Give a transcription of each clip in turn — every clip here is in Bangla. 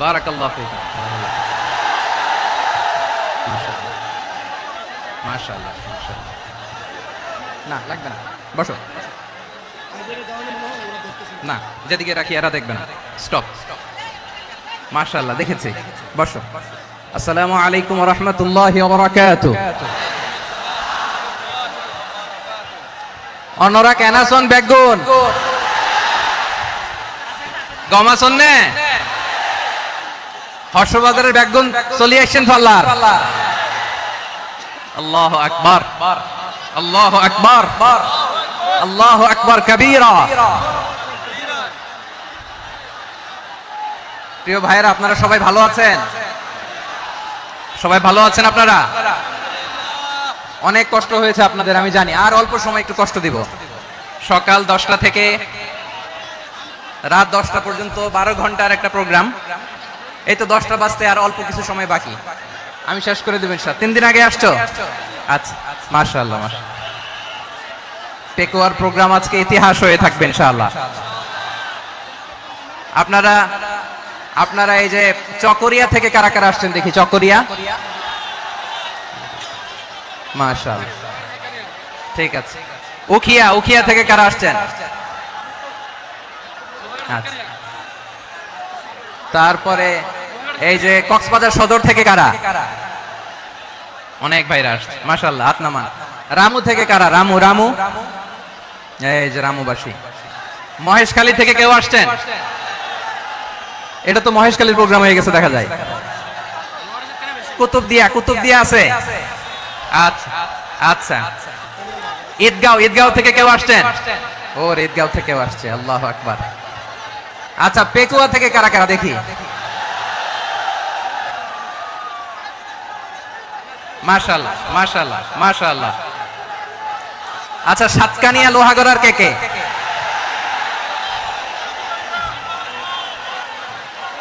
বারাকাল্লাহ মাশাআল্লাহ। মাশাআল্লাহ না লাগবে অনরা কেনাসন বেগুন। গমাসন নে? হর্ষবাজারের বেগুন চলে আসছেন ফাল্লার আল্লাহ আকবার। আল্লাহ আকবার। আল্লাহ আকবার কবীরা। প্রিয় ভাইরা আপনারা সবাই ভালো আছেন? সবাই ভালো আছেন আপনারা? অনেক কষ্ট হয়েছে আপনাদের, আমি জানি। আর অল্প সময় একটু কষ্ট দিব। সকাল দশটা থেকে রাত দশটা পর্যন্ত বারো ঘণ্টার একটা প্রোগ্রাম। এই তো দশটা বাজতে আর অল্প কিছু সময় বাকি। আমি শেষ করে দেবেন স্যার তিন দিন আগে আসছো? আচ্ছা মার্শাল্লাহ মার্শাল টেকোয়ার প্রোগ্রাম আজকে ইতিহাস হয়ে থাকবে ইনশাআল্লাহ। আপনারা আপনারা এই যে চকরিয়া থেকে কারা কারা আসছেন দেখি, চকরিয়া? মাশাল ঠিক আছে। উখিয়া উখিয়া থেকে কারা আসছেন? আচ্ছা। তারপরে এই যে কক্সবাজার সদর থেকে কারা? অনেক ভাইরা আসছে মাশাল্লাহ হাত নামান। রামু থেকে কারা? রামু রামু। এই যে রামুবাসী। মহেশখালী থেকে কেউ আসছেন? এটা তো মহেশখালীর প্রোগ্রাম হয়ে গেছে, দেখা যায়। কুতুব দিয়া কুতুব দিয়া আছে? আচ্ছা আচ্ছা। ঈদগাঁও ঈদগাঁও থেকে কেউ আসছেন? ওর ঈদগাঁও থেকে আসছে, আল্লাহ আকবার। আচ্ছা পেকুয়া থেকে কারা কারা দেখি? মাশাল্লাহ মাশাল্লাহ মাশাল্লাহ আচ্ছা সাতকানিয়া লোহাগড়ার কে কে?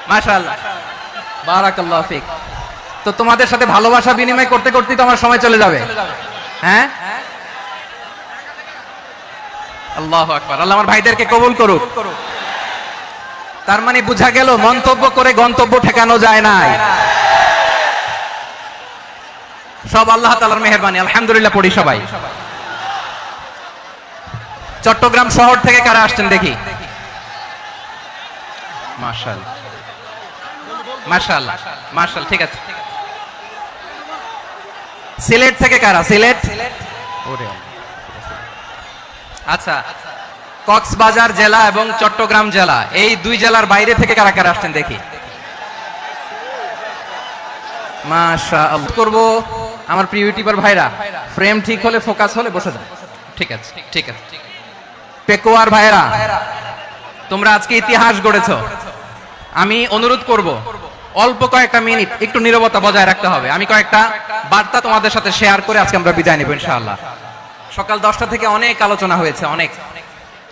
মাশাল্লাহ বারাকাল্লাহ ফিক। তো তোমাদের সাথে ভালোবাসা বিনিময় করতে করতেই তো আমার সময় চলে যাবে। হ্যাঁ? আল্লাহ আকবার। আল্লাহ আমার ভাইদেরকে কবুল করুক। তার মানে বুঝা গেল মন্তব্য করে গন্তব্য ঠেকানো যায় নাই। সব আল্লাহ তালার মেহরবানি আলহামদুলিল্লাহ পড়ি সবাই। চট্টগ্রাম শহর থেকে কারা আসছেন দেখি? মার্শাল মার্শাল মার্শাল ঠিক আছে। সিলেট থেকে কারা? সিলেট? আচ্ছা কক্সবাজার জেলা এবং চট্টগ্রাম জেলা। এই দুই জেলার বাইরে থেকে কারা কারা আসছেন দেখি। করব আমার প্রিয় ইউটিউবার ভাইরা। ফ্রেম ঠিক হলে, ফোকাস হলে বসে যাও ঠিক আছে ঠিক আছে। পেকোয়ার ভাইরা, তোমরা আজকে ইতিহাস গড়েছ। আমি অনুরোধ করব, অল্প কয়েকটা মিনিট একটু নীরবতা বজায় রাখতে হবে। আমি কয়েকটা বার্তা তোমাদের সাথে শেয়ার করে আজকে আমরা বিদায় নেব ইনশাআল্লাহ। সকাল দশটা থেকে অনেক আলোচনা হয়েছে, অনেক।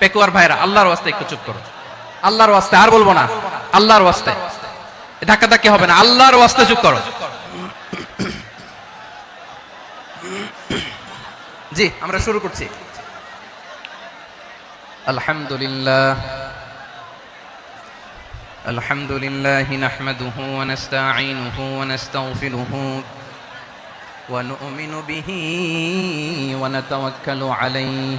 পেকুয়ার ভাইরা আল্লাহর ওয়াস্তে একটু চুপ করো আল্লাহর ওয়াস্তে আর বলবো না আল্লাহর ওয়াস্তে ধাক্কা ধাক্কি হবে না আল্লাহর ওয়াস্তে চুপ করো জি আমরা শুরু করছি আলহামদুলিল্লাহ الحمد لله نحمده ونستعينه ونستغفره ونؤمن به ونتوكل عليه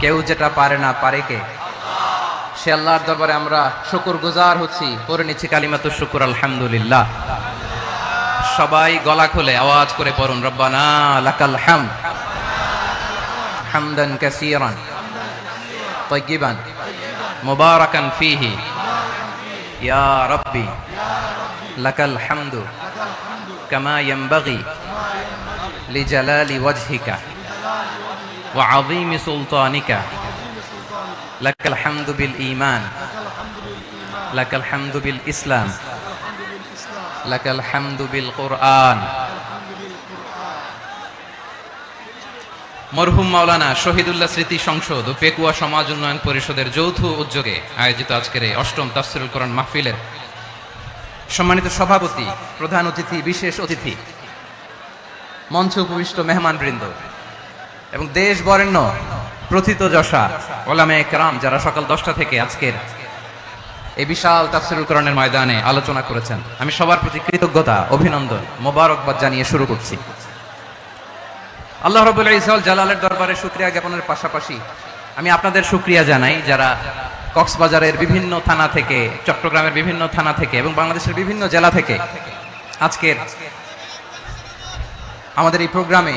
কেউ যেটা পারে না পারে কে? সে আল্লাহর দরবারে আমরা শুকুর গুজার হচ্ছি। পড়ে নিচ্ছি কালিমাত শুকুর, আলহামদুলিল্লাহ। সবাই গলা খুলে আওয়াজ করে পড়ুন, রব্বানা লাকাল হাম। হামদান কাসিরান তৈগিবান মুবারাকান ফিহি। ইয়া রব্বি, লাকাল হামদু কামা ইয়ামবাগি লিজালালি ওয়াজহিকা। وعظيم سلطانك لك الحمد بالإيمان لك الحمد بالإسلام لك الحمد بالقرآن মরহুম মাওলানা শহীদুল্লাহ স্মৃতি সংসদ ও পেকুয়া সমাজ উন্নয়ন পরিষদের যৌথ উদ্যোগে আয়োজিত আজকের এই অষ্টম তাফসিরুল কোরআন মাহফিলের সম্মানিত সভাপতি প্রধান অতিথি বিশেষ অতিথি মঞ্চ উপবিষ্ট মেহমান বৃন্দ এবং দেশ বরেণ্য প্রথিত যশা, ওলামে একরাম, যারা সকাল দশটা থেকে আজকের এই বিশাল তাফসিরুল ময়দানে আলোচনা করেছেন। আমি সবার প্রতি কৃতজ্ঞতা, অভিনন্দন, মোবারকবাদ জানিয়ে শুরু করছি। আল্লাহ রবুল্লাহ ইসল জালালের দরবারে শুক্রিয়া জ্ঞাপনের পাশাপাশি আমি আপনাদের শুক্রিয়া জানাই, যারা কক্সবাজারের বিভিন্ন থানা থেকে, চট্টগ্রামের বিভিন্ন থানা থেকে এবং বাংলাদেশের বিভিন্ন জেলা থেকে আজকের আমাদের এই প্রোগ্রামে